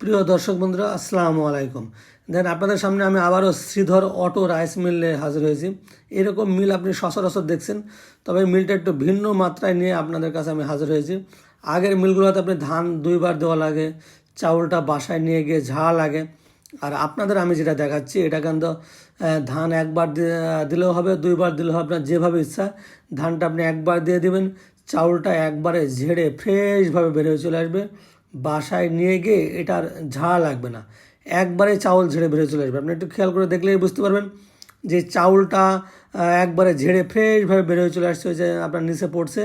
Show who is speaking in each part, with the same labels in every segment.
Speaker 1: প্রিয় দর্শক বন্ধুরা, আসসালামু আলাইকুম। দেন আপনাদের সামনে আমি আবারও শ্রীধর অটো রাইস মিলে হাজির হয়েছি। এরকম মিল আপনি সচরাচর দেখছেন, তবে মিলটা একটু ভিন্ন মাত্রায় নিয়ে আপনাদের কাছে আমি হাজির হয়েছি। আগের মিলগুলোতে আপনি ধান দুইবার দেওয়া লাগে, চাউলটা বাসায় নিয়ে গিয়ে ঝাড়া লাগে। আর আপনাদের আমি যেটা দেখাচ্ছি, এটা কিন্তু ধান একবার দিলেও হবে, দুইবার দিলেও হবে, আপনার যেভাবে ইচ্ছা, ধানটা আপনি একবার দিয়ে দিবেন, চাউলটা একবারে ঝেড়ে ফ্রেশভাবে বের হয়ে চলে আসবে। বাসায় নিয়ে গিয়ে এটার ঝাড়া লাগবে না। একবারে চাউল ঝেড়ে হয়ে চলে আসবে। আপনি একটু খেয়াল করে দেখলেই বুঝতে পারবেন যে চাউলটা একবারে ঝেড়ে ফ্রেশভাবে বের হয়ে চলে আসছে যে আপনার নিচে পড়ছে।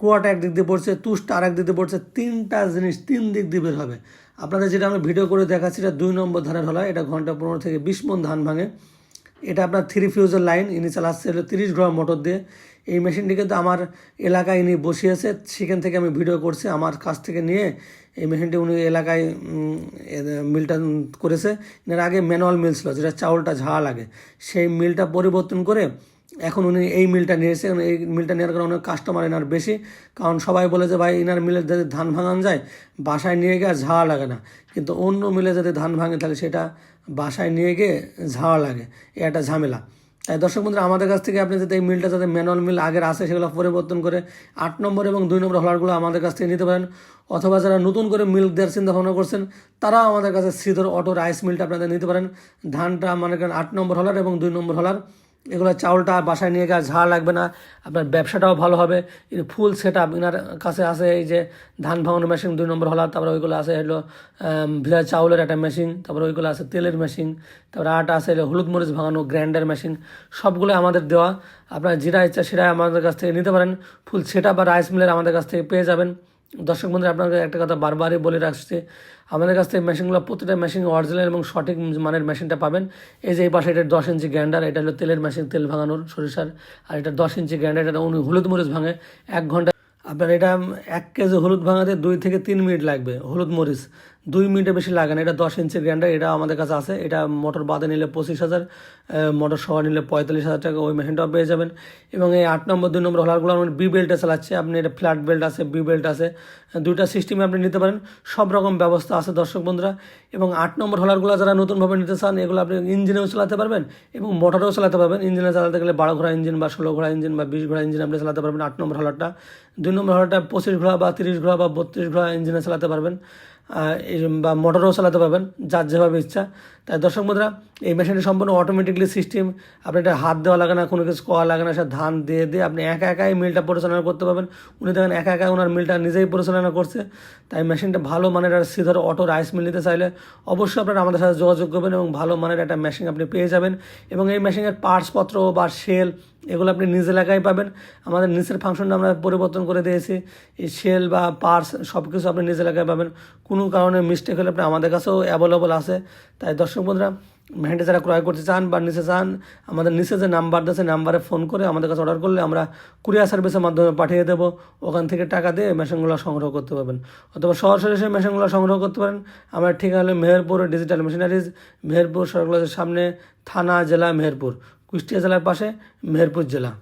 Speaker 1: কুয়াটা একদিক দিয়ে পড়ছে, তুষটা আর দিক দিয়ে পড়ছে, তিনটা জিনিস তিন দিক দিয়ে বের হবে। আপনাদের যেটা আমরা ভিডিও করে দেখাচ্ছি, এটা দুই নম্বর ধানের হলা, এটা ঘণ্টা পনেরো থেকে বিশ মন ধান ভাঙে। এটা আপনার থ্রি ফিউজের লাইন ইনি চালাচ্ছে তিরিশ গ্রাম মোটর দিয়ে। এই মেশিনটি কিন্তু আমার এলাকায় ইনি বসিয়েছে, সেখান থেকে আমি ভিডিও করছি, আমার কাছ থেকে নিয়ে এই মেশিনটি উনি এলাকায় মিলটা করেছে। এর আগে ম্যানুয়াল মিল ছিল, যেটা চাউলটা ঝাড়া লাগে। সেই মিলটা পরিবর্তন করে এখন উনি এই মিলটা নিয়েছে। এই মিলটা নেওয়ার কারণে অনেক কাস্টমার এনার বেশি। কারণ সবাই বলে যে, ভাই এনার মিলে যদি ধান ভাঙান যায়, বাসায় নিয়ে গিয়ে আর ঝাড়া লাগে না। কিন্তু অন্য মিলে যদি ধান ভাঙে, তাহলে সেটা বাসায় নিয়ে গিয়ে ঝাড়া লাগে। এ একটা ঝামেলা। তাই দর্শক বন্ধুরা, আমাদের কাছ থেকে আপনি যাতে এই মিলটা যাতে ম্যানুয়াল মিল আগের আসে সেগুলো পরিবর্তন করে আট নম্বর এবং দুই নম্বর হলারগুলো আমাদের কাছ থেকে নিতে পারেন। অথবা যারা নতুন করে মিল দেওয়ার চিন্তা ভাবনা করছেন, তারাও আমাদের কাছে সিধর অটো রাইস মিলটা আপনাদের নিতে পারেন। ধানটা মানে আট নম্বর হলার এবং দুই নম্বর হলার। এগুলো চাউলটা বাসায় নিয়ে আর ঝাড় লাগবে না, আপনার ব্যবসাটাও ভালো হবে। ফুল সেট আপ এনার কাছে আছে এই যে ধান ভাঙানোর মেশিন দুই নম্বর হলার, তারপরে ওইগুলো আছে হলো ভিজা চাউলের একটা মেশিন তারপরে ওইগুলো আছে তেলের মেশিন তারপরে আটা আছে হলো হলুদ মরিচ ভাঙানো গ্রাইন্ডার মেশিন সবগুলো আমাদের দেওয়া। আপনার যেটা ইচ্ছা সেটাই আমাদের কাছ থেকে নিতে পারেন। ফুল সেট আপ বা রাইস মিলের আমাদের কাছ থেকে পেয়ে যাবেন। দর্শক বন্ধুরা, আপনাকে একটা কথা বারবারই বলে রাখছে। আমাদের কাছ থেকে মেশিনগুলো প্রতিটা মেশিন অরিজিনাল এবং সঠিক মানের মেশিনটা পাবেন। এই যে এই পাশে এটা দশ ইঞ্চি গ্যান্ডার এটা হলো তেলের মেশিন তেল ভাঙানোর সরিষার। আর এটা দশ ইঞ্চি গ্যান্ডার এটা উনি হলুদ মরিচ ভাঙে, এক ঘণ্টা আপনার এটা এক কেজি হলুদ ভাঙাতে দুই থেকে তিন মিনিট লাগবে, হলুদ মরিচ। দুই মিনিটের বেশি লাগে না। এটা দশ ইঞ্চি গ্রাইন্ডার এটা আমাদের কাছে আছে। এটা মোটর বাদে নিলে পঁচিশ হাজার মোটর সহ নিলে পঁয়তাল্লিশ হাজার টাকা ওই মেশিনটাও পেয়ে যাবেন। এবং এই আট নম্বর, দুই নম্বর হলারগুলো আমি বি বেল্টে চালাচ্ছে। আপনি এটা ফ্ল্যাট বেল্ট আছে বি বেল্ট আছে, দুইটা সিস্টেমে আপনি নিতে পারেন। সব রকম ব্যবস্থা আছে দর্শক বন্ধুরা। এবং আট নম্বর হলারগুলো যারা নতুনভাবে নিতে চান, এগুলো আপনি ইঞ্জিনেও চালাতে পারবেন এবং মোটরেও চালাতে পারবেন। ইঞ্জিনে চালাতে গেলে বারো ঘোড়া ইঞ্জিন বা ষোলো ঘোড়া ইঞ্জিন বা বিশ ঘোড়া ইঞ্জিন আপনি চালাতে পারবেন আট নম্বর হলারটা দুই নম্বর হলারটা পঁচিশ ঘোড়া বা তিরিশ ঘোড়া বা বত্রিশ ঘোড়া ইঞ্জিনে চালাতে পারবেন। বা মোটরও চালাতে পারবেন যার যেভাবে ইচ্ছা। তাই দর্শক বন্ধুরা, এই মেশিনটি সম্পূর্ণ অটোমেটিকলি সিস্টেম আপনি এটা হাত দেওয়া লাগে না, কোনো কিছু করা লাগে না, সে ধান দিয়ে দিয়ে আপনি একা একাই মিলটা পরিচালনা করতে পারবেন। উনি দেখেন একা একা ওনার মিলটা নিজেই পরিচালনা করছে। তাই মেশিনটা ভালো মানের আর সিধর অটো রাইস মিল নিতে চাইলে অবশ্যই আপনারা আমাদের সাথে যোগাযোগ করবেন এবং ভালো মানের একটা মেশিন আপনি পেয়ে যাবেন। এবং এই মেশিনের পার্টসপত্র বা সেল এগুলো আপনি নিজ এলাকায় পাবেন। আমাদের নিচের ফাংশনটা আমরা পরিবর্তন করে দিয়েছি। এই সেল বা পার্টস সব কিছু আপনি নিজ এলাকায় পাবেন। কোনো কারণে মিস্টেক হলে আপনি আমাদের কাছেও অ্যাভেলেবল আছে। তাই দর্শক বন্ধুরা মেহেন্টে যারা ক্রয় করতে চান বা নিচে চান, আমাদের নিচে যে নাম্বার আছে, নাম্বারে ফোন করে আমাদের কাছে অর্ডার করলে আমরা কুরিয়ার সার্ভিসের মাধ্যমে পাঠিয়ে দেবো। ওখান থেকে টাকা দিয়ে মেশিনগুলো সংগ্রহ করতে পারবেন। অথবা সরাসরি এসে মেশিনগুলো সংগ্রহ করতে পারেন। আমার ঠিকানা হলো মেহেরপুর ডিজিটাল মেশিনারিজ মেহেরপুর সরকারের সামনে থানা জেলা মেহেরপুর, কুষ্টিয়া জেলার পাশে মেহেরপুর জেলা।